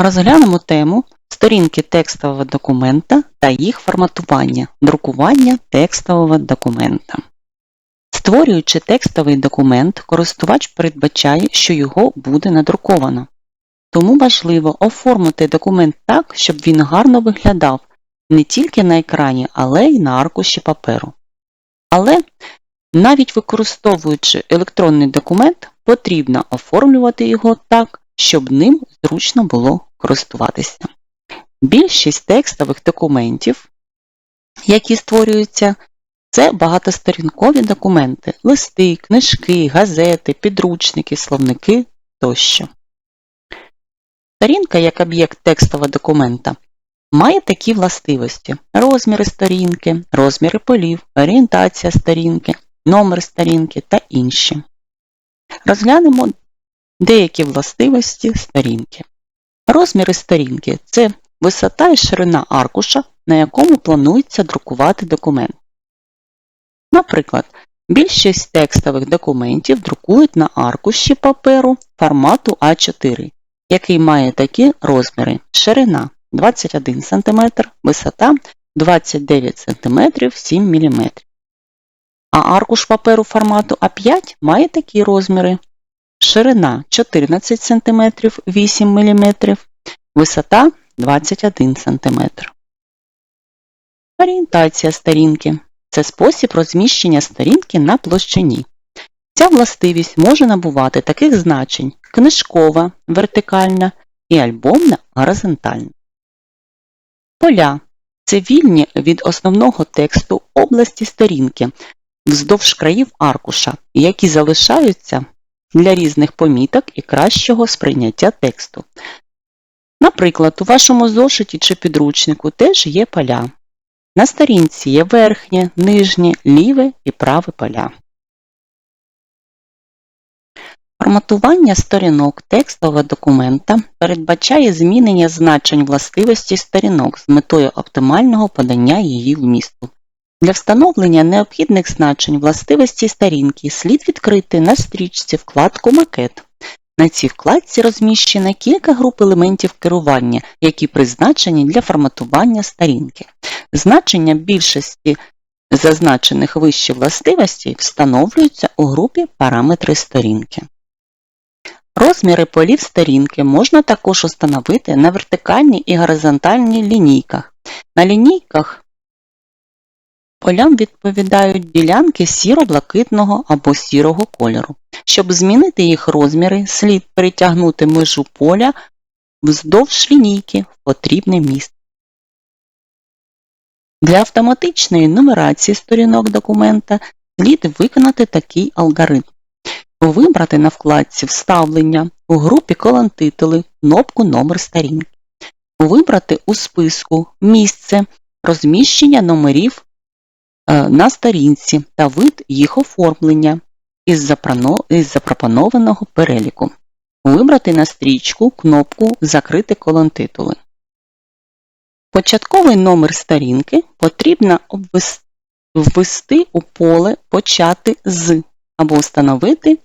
Розглянемо тему сторінки текстового документа та їх форматування, друкування текстового документа. Створюючи текстовий документ, користувач передбачає, що його буде надруковано. Тому важливо оформити документ так, щоб він гарно виглядав не тільки на екрані, але й на аркуші паперу. Але навіть використовуючи електронний документ, потрібно оформлювати його так, щоб ним зручно було користуватися. Більшість текстових документів, які створюються, це багатосторінкові документи, листи, книжки, газети, підручники, словники тощо. Сторінка як об'єкт текстового документа має такі властивості: розміри сторінки, розміри полів, орієнтація сторінки, номер сторінки та інші. Розглянемо деякі властивості сторінки. Розміри сторінки це висота і ширина аркуша, на якому планується друкувати документ. Наприклад, більшість текстових документів друкують на аркуші паперу формату А4, який має такі розміри: ширина 21 см, висота 29 см 7 мм. А аркуш паперу формату А5 має такі розміри: ширина 14 см 8 мм, висота 21 см. Орієнтація сторінки це спосіб розміщення сторінки на площині. Ця властивість може набувати таких значень книжкова, вертикальна і альбомна горизонтальна. Поля це вільні від основного тексту області сторінки вздовж країв аркуша, які залишаються для різних поміток і кращого сприйняття тексту. Наприклад, у вашому зошиті чи підручнику теж є поля. На сторінці є верхнє, нижнє, ліве і праве поля. Форматування сторінок текстового документа передбачає змінення значень властивості сторінок з метою оптимального подання її вмісту. Для встановлення необхідних значень властивості сторінки слід відкрити на стрічці вкладку Макет. На цій вкладці розміщено кілька груп елементів керування, які призначені для форматування сторінки. Значення більшості зазначених вище властивостей встановлюються у групі Параметри сторінки. Розміри полів сторінки можна також встановити на вертикальній і горизонтальній лінійках. На лінійках полям відповідають ділянки сіро-блакитного або сірого кольору. Щоб змінити їх розміри, слід перетягнути межу поля вздовж лінійки в потрібне місце. Для автоматичної нумерації сторінок документа слід виконати такий алгоритм. Вибрати на вкладці Вставлення у групі колонтитули кнопку Номер сторінки. Вибрати у списку Місце розміщення номерів на сторінці та вид їх оформлення із запропонованого переліку. Вибрати на стрічку кнопку Закрити колонтитули. Початковий номер сторінки потрібно ввести у поле Почати з або встановити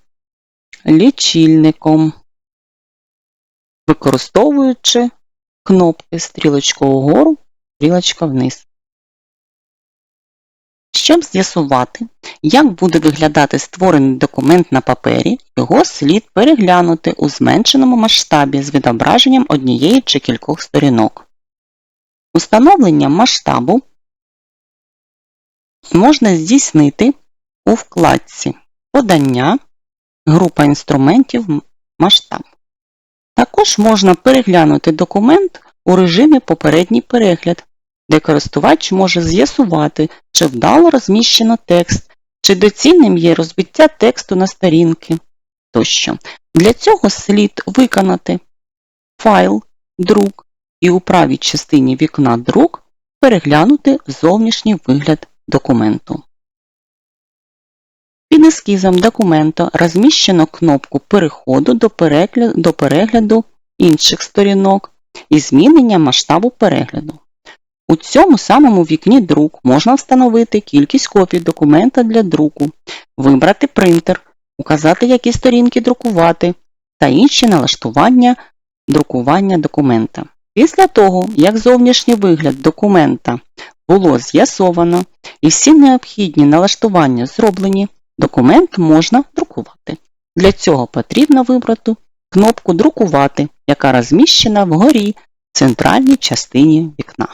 лічильником, використовуючи кнопки стрілочка вгору, стрілочка вниз. Щоб з'ясувати, як буде виглядати створений документ на папері, його слід переглянути у зменшеному масштабі з відображенням однієї чи кількох сторінок. Установлення масштабу можна здійснити у вкладці Подання, група інструментів масштаб. Також можна переглянути документ у режимі Попередній перегляд, де користувач може з'ясувати, чи вдало розміщено текст, чи доцільним є розбиття тексту на сторінки тощо. Для цього слід виконати файл, друк і у правій частині вікна Друк переглянути зовнішній вигляд документу. Під ескізом документу розміщено кнопку переходу до перегляду, до перегляду інших сторінок і змінення масштабу перегляду. У цьому самому вікні друк можна встановити кількість копій документа для друку, вибрати принтер, указати, які сторінки друкувати та інші налаштування друкування документа. Після того, як зовнішній вигляд документа було з'ясовано і всі необхідні налаштування зроблені, документ можна друкувати. Для цього потрібно вибрати кнопку Друкувати, яка розміщена вгорі в центральній частині вікна.